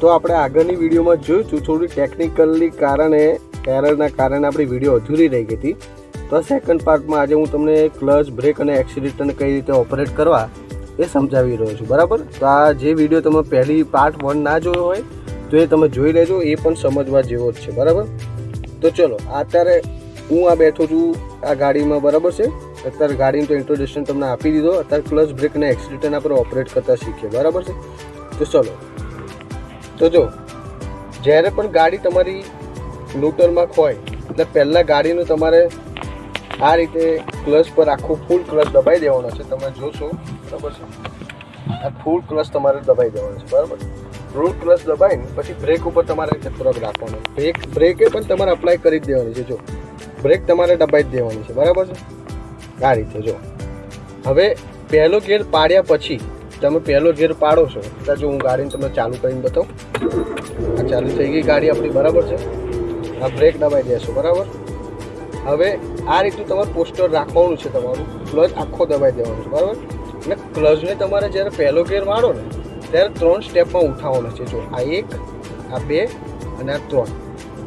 તો આપણે આગળની વિડીયોમાં જોઈશું, થોડી ટેકનિકલી કારણે એરરના કારણે આપણી વીડિયો અધૂરી રહી ગઈ હતી. તો સેકન્ડ પાર્ટમાં આજે હું તમને ક્લચ બ્રેક અને એક્સિલેટરને કઈ રીતે ઓપરેટ કરવા એ સમજાવી રહ્યો છું, બરાબર? તો આ જે વીડિયો તમે પહેલી પાર્ટ વન ના જોયો હોય, તો એ તમે જોઈ લેજો, એ પણ સમજવા જેવો જ છે, બરાબર? તો ચલો, અત્યારે હું આ બેઠો છું, આ ગાડીમાં, બરાબર છે? અત્યારે ગાડીનું તો ઇન્ટ્રોડક્શન તમને આપી દીધો, અત્યારે ક્લચ બ્રેક અને એક્સિલેટરને આપણે ઓપરેટ કરતા શીખીએ, બરાબર છે? તો ચલો તો જો, જ્યારે પણ ગાડી તમારી ન્યુટ્રલમાં હોય એટલે પહેલાં ગાડીનું તમારે આ રીતે ક્લચ પર આખું ફૂલ ક્લચ દબાઈ દેવાનો છે. તમે જોશો, બરાબર છે? આ ફૂલ ક્લચ તમારે દબાઈ દેવાનો છે, બરાબર ફૂલ ક્લચ દબાઈને પછી બ્રેક ઉપર તમારે ચક્રક રાખવાનો. બ્રેક બ્રેકે પણ તમારે અપ્લાય કરી જ દેવાની છે, જો. બ્રેક તમારે દબાઈ જ દેવાની છે, બરાબર છે? આ રીતે, જો. હવે પહેલો ગેર પાડ્યા પછી તમે પહેલો ગેર પાડો છો, ત્યાં જો હું ગાડીને તમને ચાલુ કરીને બતાવું. આ ચાલુ થઈ ગઈ ગાડી આપણી, બરાબર છે? આ બ્રેક દબાઈ દેશો, બરાબર? હવે આ રીતનું તમારે પોસ્ટર રાખવાનું છે તમારું. ક્લચ આખો દબાઈ દેવાનું છે, બરાબર? અને ક્લચને તમારે જ્યારે પહેલો ગેર મારો ને, ત્યારે ત્રણ સ્ટેપમાં ઉઠાવવાનો છે. જો આ એક, આ બે અને આ ત્રણ.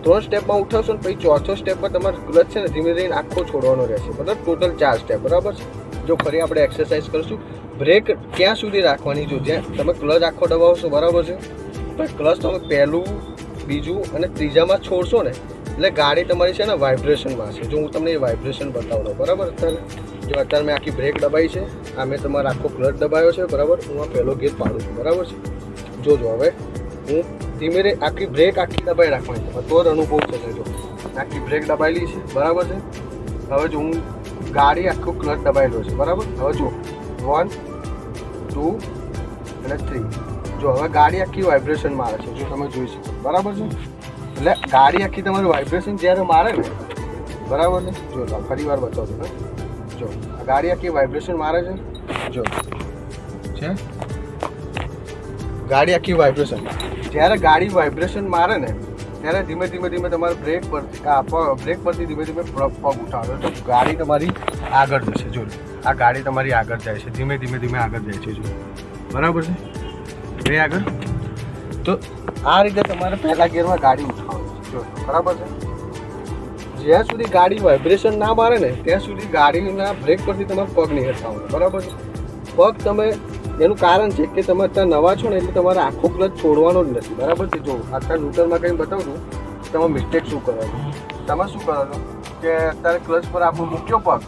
ત્રણ સ્ટેપમાં ઉઠાવશો ને પછી ચોથો સ્ટેપમાં તમારે ક્લચ છે ને ધીમે ધીમે આખો છોડવાનો રહેશે. મતલબ ટોટલ ચાર સ્ટેપ, બરાબર છે? જો ફરી આપણે એક્સરસાઇઝ કરીશું બ્રેક ક્યાં સુધી રાખવાની જો જ્યાં તમે ક્લચ આખો દબાવશો બરાબર છે? પણ ક્લચ તમે પહેલું, બીજું અને ત્રીજામાં છોડશો ને, એટલે ગાડી તમારી છે ને વાઇબ્રેશનમાં છે. જો હું તમને એ વાઇબ્રેશન બતાવું બરાબર? અત્યારે, જો અત્યારે મેં આખી બ્રેક દબાઈ છે, આ મેં તમારો આખો ક્લચ દબાયો છે, બરાબર? હું આ પહેલો ગેર પાડું છું, બરાબર છે? જોજો હવે, હું ધીમે રે આખી બ્રેક આખી દબાઈ રાખવાની છે. તો જ અનુભવ થશે, જો. આખી બ્રેક દબાયેલી છે, બરાબર છે? હવે જો હું ગાડી આખું ક્લચ દબાયેલો છે, બરાબર? હવે જો વન ટુ અને થ્રી જો હવે ગાડી આખી વાઇબ્રેશન મારે છે, જો તમે જોઈ શકો. બરાબર છે? એટલે ગાડી આખી તમારી વાઇબ્રેશન જ્યારે મારે ને, બરાબર છે? જો ફરી વાર બતાવું ને જો ગાડી આખી વાઇબ્રેશન મારે છે, જો. છે? ગાડી આખી વાઇબ્રેશન જ્યારે ગાડી વાઇબ્રેશન મારે ને, ત્યારે ધીમે ધીમે ધીમે તમારે બ્રેક પરથી આ બ્રેક પરથી ધીમે ધીમે પગ ઉઠાવે તો ગાડી તમારી આગળ જશે, જો. આ ગાડી તમારી આગળ જાય છે. ધીમે ધીમે ધીમે આગળ જાય છે બરાબર છે? બે આગળ? તો આ રીતે તમારે પહેલા ગિયરમાં ગાડી ઉઠાવવાની જો. બરાબર છે? જ્યાં સુધી ગાડી વાઇબ્રેશન ના મારે ને, ત્યાં સુધી ગાડીના બ્રેક પરથી તમારે પગ નહીં હટાવવાનો બરાબર છે? પગ તમે, એનું કારણ છે કે તમે અત્યારે નવા છો ને, એટલે તમારે આખો ક્લચ છોડવાનો જ નથી. બરાબર છે? જો અત્યારે ન્યુટ્રલમાં કંઈ બતાવું છું તમે મિસ્ટેક શું કરો છો તમે શું કરો છો કે અત્યારે ક્લચ પર આપણો મૂક્યો પગ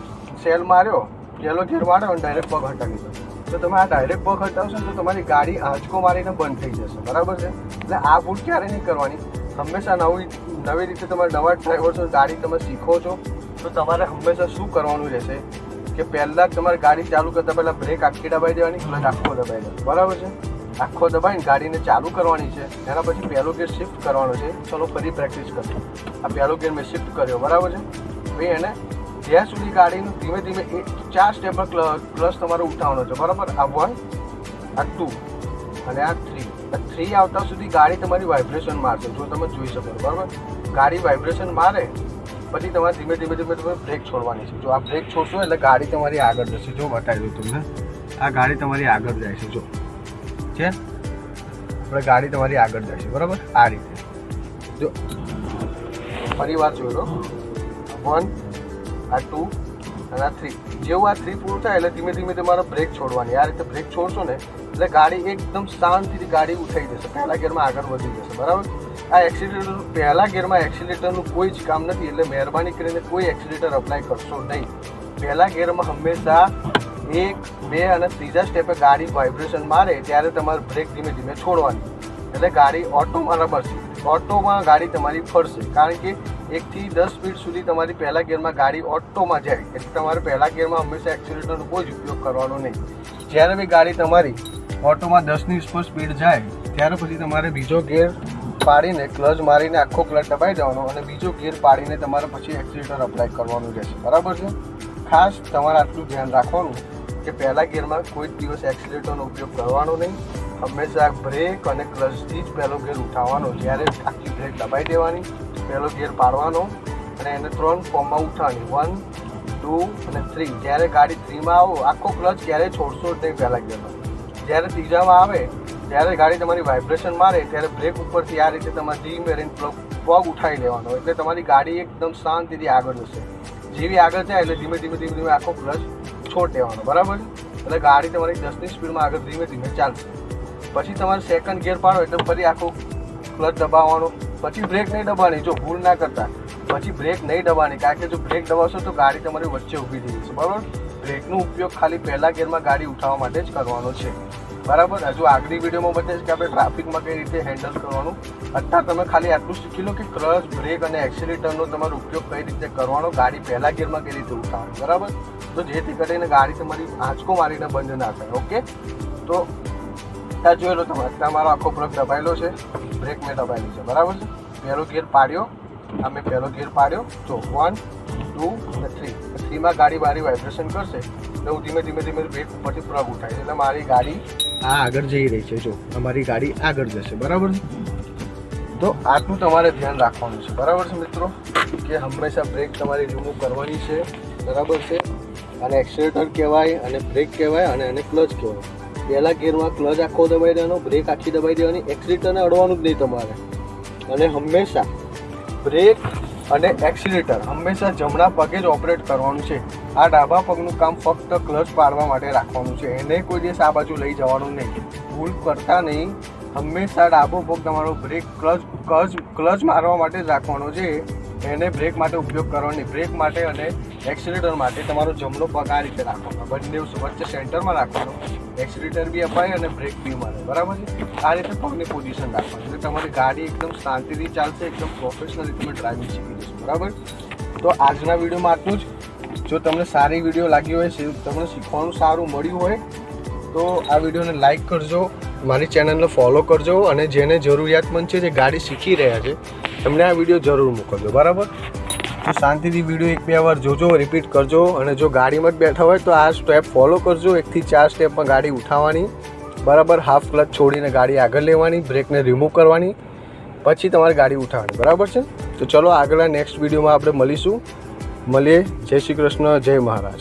સેલ માર્યો પહેલો ગેર વાળો અને ડાયરેક્ટ પગ હટાવી દો. તો તમે આ ડાયરેક્ટ પગ હટાવશો તો તમારી ગાડી આંચકો મારીને બંધ થઈ જશે. બરાબર છે? એટલે આ ભૂલ ક્યારે નહીં કરવાની? હંમેશા નવી નવી રીતે તમારે નવા ડ્રાઈવર છો, ગાડી તમે શીખો છો, તો તમારે હંમેશા શું કરવાનું રહેશે? કે પહેલાં તમારે ગાડી ચાલુ કરતા પહેલાં બ્રેક આખી દબાઈ દેવાની ક્લચ આખો દબાઈ દેવાનો. બરાબર છે? આખો દબાઈને ગાડીને ચાલુ કરવાની છે, એના પછી પહેલો ગેર શિફ્ટ કરવાનો છે. ચલો ફરી પ્રેક્ટિસ કરશું આ પહેલો ગેર મેં શિફ્ટ કર્યો. બરાબર છે? ભાઈ એને જ્યાં સુધી ગાડીનું ધીમે ધીમે એક ચાર સ્ટેપ પર ક્લચ તમારે ઉઠાવવાનો છે, બરાબર? આ વન આ ટુ અને આ થ્રી આ થ્રી આવતા સુધી ગાડી તમારી વાઇબ્રેશન મારશે, જો તમે જોઈ શકો બરાબર? ગાડી વાઇબ્રેશન મારે, પછી તમારે ધીમે ધીમે ધીમે તમે બ્રેક છોડવાની છે. જો આ બ્રેક છોડશો એટલે ગાડી તમારી આગળ જશે. જો બતાવી દઉં તમને. આ ગાડી તમારી આગળ જાય છે, જો. છે? આપણે ગાડી તમારી આગળ જાય છે, બરાબર? આ રીતે. જો. ફરી વાર જોઈ લો. વન આ ટુ અને આ થ્રી જેવું આ થ્રી પૂરું થાય એટલે ધીમે ધીમે તમારે બ્રેક છોડવાની. આ રીતે બ્રેક છોડશો ને, એટલે ગાડી એકદમ શાંતિથી ગાડી ઉઠાઈ જશે. પહેલા ગેરમાં આગળ વધી જશે. બરાબર? આ એક્સિલેટર પહેલા ગેરમાં એક્સિલેટરનું કોઈ જ કામ નથી. એટલે મહેરબાની કરીને કોઈ એક્સિલેટર અપ્લાય કરશો નહીં. પહેલા ગેરમાં હંમેશા એક, બે અને ત્રીજા સ્ટેપે ગાડી વાઇબ્રેશન મારે ત્યારે તમારે બ્રેક ધીમે ધીમે છોડવાની. એટલે ગાડી ઓટોમાં રમશે ઓટોમાં ગાડી તમારી ફરશે. કારણ કે એકથી દસ સ્પીડ સુધી તમારી પહેલા ગિયરમાં ગાડી ઓટોમાં જાય, એટલે તમારે પહેલા ગિયરમાં હંમેશા એક્સિલેટરનો કોઈ જ ઉપયોગ કરવાનો નહીં. જ્યારે બી ગાડી તમારી ઓટોમાં દસની ઉપર સ્પીડ જાય, ત્યારે પછી તમારે બીજો ગિયર પાડીને ક્લચ મારીને આખો ક્લચ દબાઈ દેવાનો અને બીજો ગિયર પાડીને તમારે પછી એક્સિલેટર અપ્લાય કરવાનું રહેશે. બરાબર છે? ખાસ તમારે આટલું ધ્યાન રાખવાનું કે પહેલા ગિયરમાં કોઈ જ દિવસ એક્સિલેટરનો ઉપયોગ કરવાનો નહીં. હંમેશા બ્રેક અને ક્લચથી જ પહેલો ગેર ઉઠાવવાનો, જ્યારે આખી બ્રેક દબાઈ દેવાની. પહેલો ગિયર પાડવાનો અને એને ત્રણ ફોર્મમાં ઉઠાવવાની વન ટુ અને થ્રી જ્યારે ગાડી થ્રીમાં આવો, આખો ક્લચ ક્યારે છોડશો જ નહીં પહેલા ગિયરમાં જ્યારે ત્રીજામાં આવે જ્યારે ગાડી તમારી વાઇબ્રેશન મારે, ત્યારે બ્રેક ઉપરથી આ રીતે તમારે ધીમે રહીને પ્લગ પગ ઉઠાવી લેવાનો. એટલે તમારી ગાડી એકદમ શાંતિથી આગળ જશે. જેવી આગળ જાય, એટલે ધીમે ધીમે ધીમે ધીમે આખો ક્લચ છોડ દેવાનો. બરાબર? એટલે ગાડી તમારી દસની સ્પીડમાં આગળ ધીમે ધીમે ચાલશે. પછી તમારે સેકન્ડ ગિયર પાડો, એટલે ફરી આખું ક્લચ દબાવવાનો. પછી બ્રેક નહીં દબાવવાની જો ભૂલ ના કરતા. પછી બ્રેક નહીં દબાવવાની કારણ કે જો બ્રેક દબાવશો તો ગાડી તમારી વચ્ચે ઊભી થઈ જશે, બરાબર? બ્રેકનો ઉપયોગ ખાલી પહેલા ગેરમાં ગાડી ઉઠાવવા માટે જ કરવાનો છે. બરાબર? હજુ આગલી વિડીયોમાં બતાવીશ કે આપણે ટ્રાફિકમાં કઈ રીતે હેન્ડલ કરવાનું. અથવા તમે ખાલી આટલું શીખી લો કે ક્લચ બ્રેક અને એક્સિલેટરનો તમારો ઉપયોગ કઈ રીતે કરવાનો, ગાડી પહેલા ગેરમાં કઈ રીતે ઉઠાવવાની, બરાબર? તો જેથી કરીને ગાડી તમારી આંચકો મારીને બંધ ના થાય ઓકે તો ત્યાં જોયેલો તમે. અત્યારે મારો આખો બ્રેક દબાયેલો છે. બ્રેક મેં દબાયેલું છે. બરાબર છે? પહેલો ગિયર પાડ્યો. આ મેં પહેલો ગિયર પાડ્યો. તો વન ટુ અને થ્રી થ્રીમાં ગાડી મારી વાઇબ્રેશન કરશે. એટલે હું ધીમે ધીમે ધીમે બ્રેક ઉપરથી પ્લગ ઉઠાય એટલે મારી ગાડી આ આગળ જઈ રહી છે. જો, અમારી ગાડી આગળ જશે. બરાબર તો આટલું તમારે ધ્યાન રાખવાનું છે. બરાબર છે મિત્રો? કે હંમેશા બ્રેક તમારી રિમૂવ કરવાની છે. બરાબર છે? અને એક્સિલેટર કહેવાય, અને બ્રેક કહેવાય, અને એને ક્લચ કહેવાય. પહેલા ગિયરમાં ક્લચ આખો દબાઈ દેવાનો, બ્રેક આખી દબાઈ દેવાની એક્સિલેટરને અડવાનું જ નહીં તમારે. અને હંમેશા બ્રેક અને એક્સિલેટર હંમેશા જમણા પગે જ ઓપરેટ કરવાનું છે. આ ડાબા પગનું કામ ફક્ત ક્લચ પાડવા માટે રાખવાનું છે. એને કોઈ દિવસ આ બાજુ લઈ જવાનું નહીં. ભૂલ કરતા નહીં. હંમેશા ડાબો પગ તમારો બ્રેક ક્લચ ક્લચ ક્લચ મારવા માટે જ રાખવાનો છે. એને બ્રેક માટે ઉપયોગ કરવાની. બ્રેક માટે અને એક્સિલેટર માટે તમારો જમણો પગ આ રીતે રાખવાનો. બંને વચ્ચે સેન્ટરમાં રાખવાનો. એક્સિલેટર બી અપાય અને બ્રેક બી મળે. બરાબર છે? આ રીતે પગની પોઝિશન રાખવાની. એટલે તમારી ગાડી એકદમ શાંતિથી ચાલશે, એકદમ પ્રોફેશનલી તમે ડ્રાઇવિંગ શીખી જશો. બરાબર? તો આજના વિડીયોમાં આટલું જ. જો તમને સારી વીડિયો લાગી હોય તમને શીખવાનું સારું મળ્યું હોય, તો આ વિડીયોને લાઈક કરજો. મારી ચેનલને ફોલો કરજો અને જેને જરૂરિયાતમંદ છે, જે ગાડી શીખી રહ્યા છે એમને આ વીડિયો જરૂર મોકલજો બરાબર? તો શાંતિથી વીડિયો એક બે વાર જોજો રિપીટ કરજો અને જો ગાડીમાં જ બેઠા હોય તો આ સ્ટેપ ફોલો કરજો. એકથી ચાર સ્ટેપમાં ગાડી ઉઠાવવાની, બરાબર? હાફ ક્લચ છોડીને ગાડી આગળ લેવાની બ્રેકને રિમૂવ કરવાની, પછી તમારે ગાડી ઉઠાવવાની, બરાબર છે? તો ચલો આગળના નેક્સ્ટ વિડીયોમાં આપણે મળીશું. મળીએ. જય શ્રી કૃષ્ણ, જય મહારાજ.